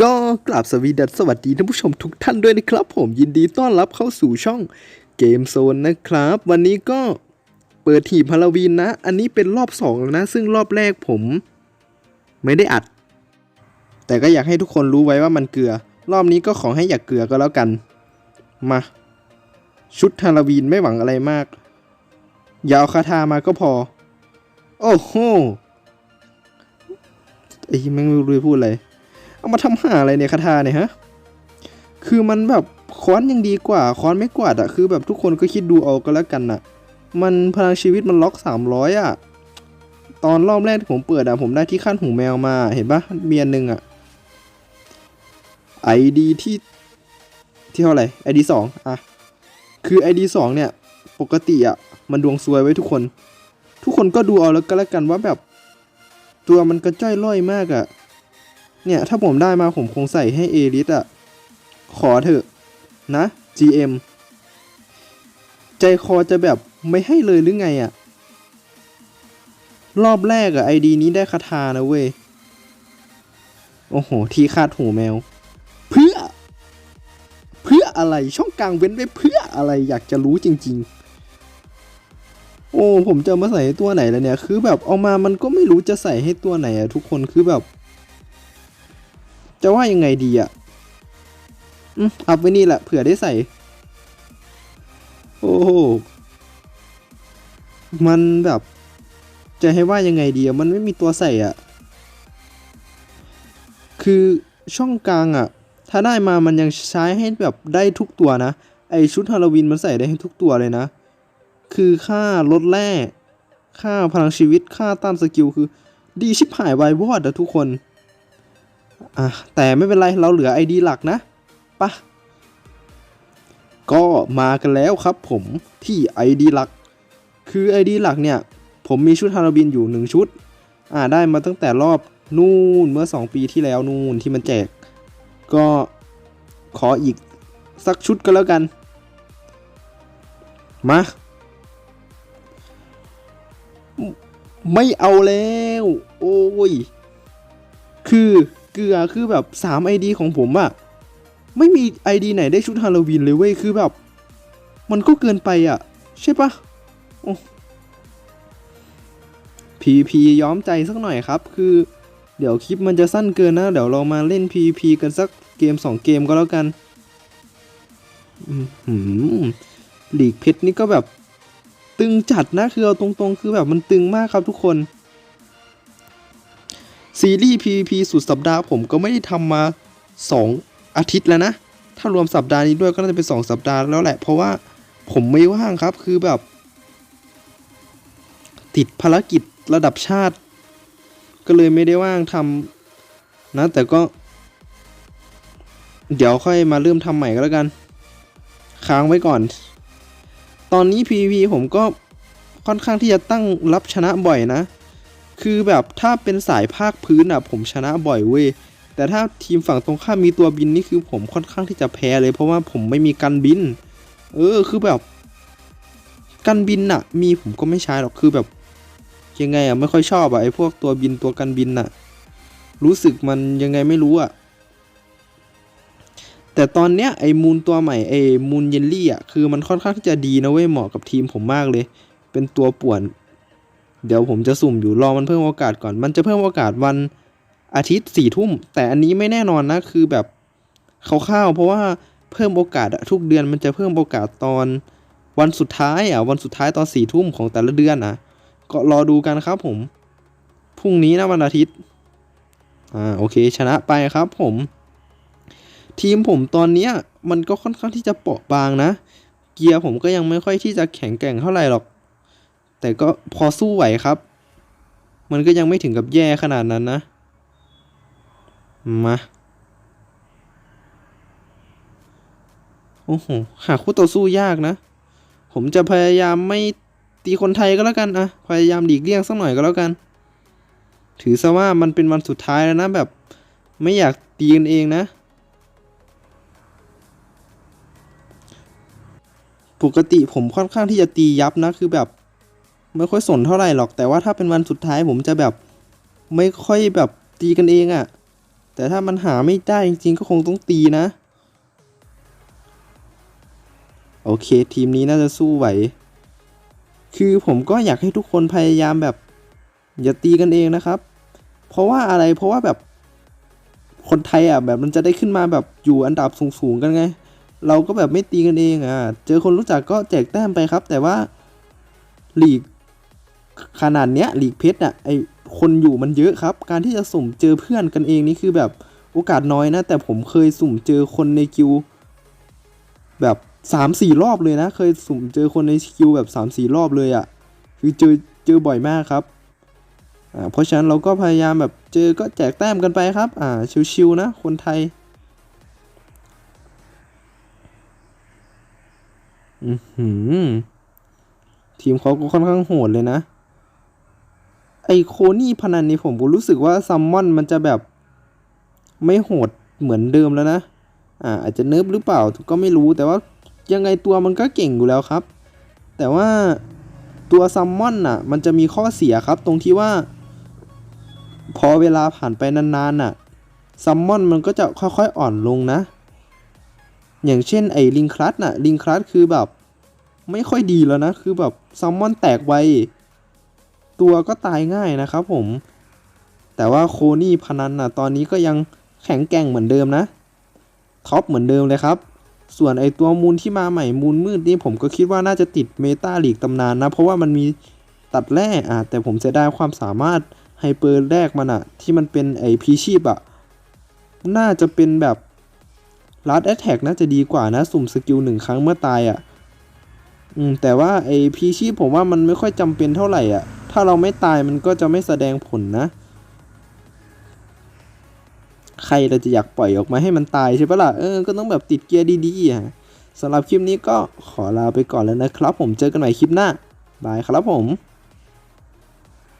ก็กราบสวีดัสสวัสดีท่านผู้ชมทุกท่านด้วยนะครับ ผมยินดีต้อนรับเข้าสู่ช่องเกมโซนนะครับ วันนี้ก็เปิดทีมฮาโลวีนนะ อันนี้เป็นรอบสองแล้วนะ ซึ่งรอบแรกผม ไม่ได้อัด แต่ก็อยากให้ทุกคนรู้ไว้ว่ามันเกลือ รอบนี้ก็ขอให้อย่ากเกลือก็แล้วกัน มา ชุดฮาโลวีนไม่หวังอะไรมากอย่าเอาคาถามาก็พอ โอ้โหไอ้แม่งไม่รู้พูดอะไร เอามาทำหาอะไรเนี่ยคาถาเนี่ยฮะ คือมันแบบค้อนยังดีกว่าค้อนไม่กวาดอะคือแบบทุกคนก็คิดดูเอาก็แล้วกันอะมันพลังชีวิตมันล็อกสามร้อยอะตอนรอบแรกที่ผมเปิดอะผมได้ที่ขั้นหูแมวมาเห็นปะเมียนหนึ่งอะไอดีที่ที่เท่าไหร่ไอดีสองอะคือไอดีสองเนี่ย ปกติอะมันดวงซวยไว้ทุกคน ทุกคนก็ดูเอาแล้วก็แล้วกันว่าแบบ ตัวมันกระจ้อยล่อยมากอะ เนี่ย ถ้าผมได้มาผมคงใส่ให้เอริสอะขอเถอะนะ GM ใจคอจะแบบไม่ให้เลยหรือไงอะรอบแรกอะไอดีนี้ได้คาถานะเว้ย โอ้โห ทีคาดหูแมว เพื่อ เพื่ออะไรช่องกลางเว้นไว้เพื่ออะไรอยากจะรู้จริง ๆโอ้ผมจะมาใส่ตัวไหนแล้วเนี่ย คือแบบเอามามันก็ไม่รู้จะใส่ให้ตัวไหนอะทุกคนคือแบบ จะว่ายังไงดีอะอืมอัพไว้นี่แหละเผื่อได้ใส่ โอ้โหมันแบบ จะให้ว่ายังไงดีอะมันไม่มีตัวใส่อะคือช่องกลางอะถ้าได้มามันยังใช้ให้แบบได้ทุกตัวนะ ไอชุดฮาโลวีนมันใส่ได้ให้ทุกตัวเลยนะ คือค่าลดแร่ค่าพลังชีวิตค่าต้านสกิลคือ ดีชิบหายไววอดอะทุกคน อะแต่ไม่เป็นไรเราเหลือ ID หลักนะปะก็มากันแล้วครับผมที่ ID หลัก คือ ID หลักเนี่ย ผมมีชุดฮาโลวีนอยู่หนึ่งชุด อ่าได้มาตั้งแต่รอบนู่นเมื่อ 2 ปีที่แล้วนู่นที่มันแจก ก็ขออีกสักชุดก็แล้วกัน มาไม่เอาแล้ว โอ้ย คือ เกลือคือแบบ3 ID ของผมอะไม่มี ID ไหนได้ชุดฮาโลวีนเลยเว้ยคือแบบ มันก็เกินไปอะใช่ปะโอ้ PVP ย้อมใจสักหน่อยครับ คือ เดี๋ยวคลิปมันจะสั้นเกินนะ เดี๋ยวเรามาเล่น PVP กันสักเกม 2 เกมก็แล้วกันหืมหลีกเพชรนี่ก็แบบ ตึงจัดนะ คือเอาตรงๆ คือแบบมันตึงมากครับทุกคน ซีรีส์ PVP สุดสัปดาห์ผมก็ไม่ได้ทำมา 2 อาทิตย์แล้วนะ ถ้ารวมสัปดาห์นี้ด้วยก็น่าจะเป็น 2 สัปดาห์แล้วแหละ เพราะว่าผมไม่ว่างครับคือแบบ ติดภารกิจระดับชาติ ก็เลยไม่ได้ว่างทำนะ แต่ก็ เดี๋ยวค่อยมาเริ่มทำใหม่ก็แล้วกัน ค้างไว้ก่อน ตอนนี้ PVP ผมก็ค่อนข้างที่จะตั้งรับชนะบ่อยนะ คือแบบถ้าเป็นสายภาคพื้นอะ ผมชนะบ่อยเว้ยแต่ถ้าทีมฝั่งตรงข้ามมีตัวบินนี่คือผมค่อนข้างที่จะแพ้เลย เพราะว่าผมไม่มีกันบิน เออคือแบบ กันบินอะ มีผมก็ไม่ใช้หรอกคือแบบ ยังไงอะไม่ค่อยชอบอะไอพวกตัวบินตัวกันบินอะ รู้สึกมันยังไงไม่รู้อะแต่ตอนเนี้ยไอมูนตัวใหม่ไอมูนเยลลี่อะคือมันค่อนข้างที่จะดีนะเว้ยเหมาะกับทีมผมมากเลย เป็นตัวป่วน เดี๋ยวผมจะสุ่มอยู่รอมันเพิ่มโอกาสก่อน มันจะเพิ่มโอกาสวันอาทิตย์สี่ทุ่ม แต่อันนี้ไม่แน่นอนนะ คือแบบคร่าวๆเพราะว่าเพิ่มโอกาสทุกเดือนมันจะเพิ่มโอกาสตอนวันสุดท้ายอะวันสุดท้ายตอนสี่ทุ่มของแต่ละเดือนนะก็รอดูกันครับผม พรุ่งนี้นะวันอาทิตย์ อ่าโอเค ชนะไปครับผม ทีมผมตอนเนี้ยมันก็ค่อนข้างที่จะเปราะบางนะ เกียร์ผมก็ยังไม่ค่อยที่จะแข็งแกร่งเท่าไหร่หรอก แต่ก็พอสู้ไหวครับ มันก็ยังไม่ถึงกับแย่ขนาดนั้นนะ มา โอ้โห หาคู่ต่อสู้ยากนะ ผมจะพยายามไม่ตีคนไทยก็แล้วกันอะพยายามหลีกเลี่ยงสักหน่อยก็แล้วกัน ถือซะว่ามันเป็นวันสุดท้ายแล้วนะแบบ ไม่อยากตีกันเองนะ ปกติผมค่อนข้างที่จะตียับนะคือแบบ ไม่ค่อยสนเท่าไหร่หรอก แต่ว่าถ้าเป็นวันสุดท้ายผมจะแบบไม่ค่อยแบบตีกันเองอะ่ะ แต่ถ้ามันหาไม่ได้จริงๆก็คงต้องตีนะ โอเค ทีมนี้น่าจะสู้ไหว คือผมก็อยากให้ทุกคนพยายามแบบ อย่าตีกันเองนะครับ เพราะว่าอะไรเพราะว่าแบบคนไทยอะแบบมันจะได้ขึ้นมาแบบอยู่อันดับสูงๆกันไง เราก็แบบไม่ตีกันเองอะ เจอคนรู้จักก็แจกแต้มไปครับ แต่ว่าหลีก ขนาดเนี้ยลีกเพชรอะไอคนอยู่มันเยอะครับ การที่จะสุ่มเจอเพื่อนกันเองนี่คือแบบโอกาสน้อยนะ แต่ผมเคยสุ่มเจอคนในคิว แบบสามสี่รอบเลยนะ เคยสุ่มเจอคนในคิวแบบสามสี่รอบเลยอะ่ะ คือเจอเจอบ่อยมากครับอ่าเพราะฉะนั้นเราก็พยายามแบบเจอก็แจกแต้มกันไปครับ อ่าชิวๆนะ คนไทย อือหือทีมเขาก็ค่อนข้างโหดเลยนะ ไอโคนี่พนันนี่ผมก็รู้สึกว่าซัมมอนมันจะแบบไม่โหดเหมือนเดิมแล้วนะ อ่าอาจจะเนิร์ฟหรือเปล่าก็ไม่รู้แต่ว่ายังไงตัวมันก็เก่งอยู่แล้วครับ แต่ว่าตัวซัมมอนน่ะ มันจะมีข้อเสียครับตรงที่ว่า พอเวลาผ่านไปนานๆน่ะซัมมอนมันก็จะค่อยๆอ่อนลงนะ อย่างเช่นไอ้ลิงคลัสน่ะลิงคลัสคือแบบ ไม่ค่อยดีแล้วนะ คือแบบซัมมอนแตกไว ตัวก็ตายง่ายนะครับผม แต่ว่าโคนี่พนันน่ะตอนนี้ก็ยังแข็งแกร่งเหมือนเดิมนะท็อปเหมือนเดิมเลยครับ ส่วนไอตัวมูลที่มาใหม่มูลมืดนี่ผมก็คิดว่าน่าจะติดเมตาลีกตำนานนะ เพราะว่ามันมีตัดแร่อะแต่ผมจะได้ความสามารถไฮเปอร์แรกมันอะที่มันเป็นไอพีชีพอะน่าจะเป็นแบบลัดแอตแทกน่าจะดีกว่านะ สุ่มสกิลหนึ่งครั้งเมื่อตายอะอืม แต่ว่าไอพีชีพผมว่ามันไม่ค่อยจำเป็นเท่าไหร่อะ ถ้าเราไม่ตายมันก็จะไม่แสดงผลนะ ใครเราจะอยากปล่อยออกมาให้มันตายใช่ปะล่ะ เออ ก็ต้องแบบติดเกียร์ดีๆอะสำหรับคลิปนี้ก็ขอลาไปก่อนแล้วนะครับ ผมเจอกันใหม่คลิปหน้า บายครับผม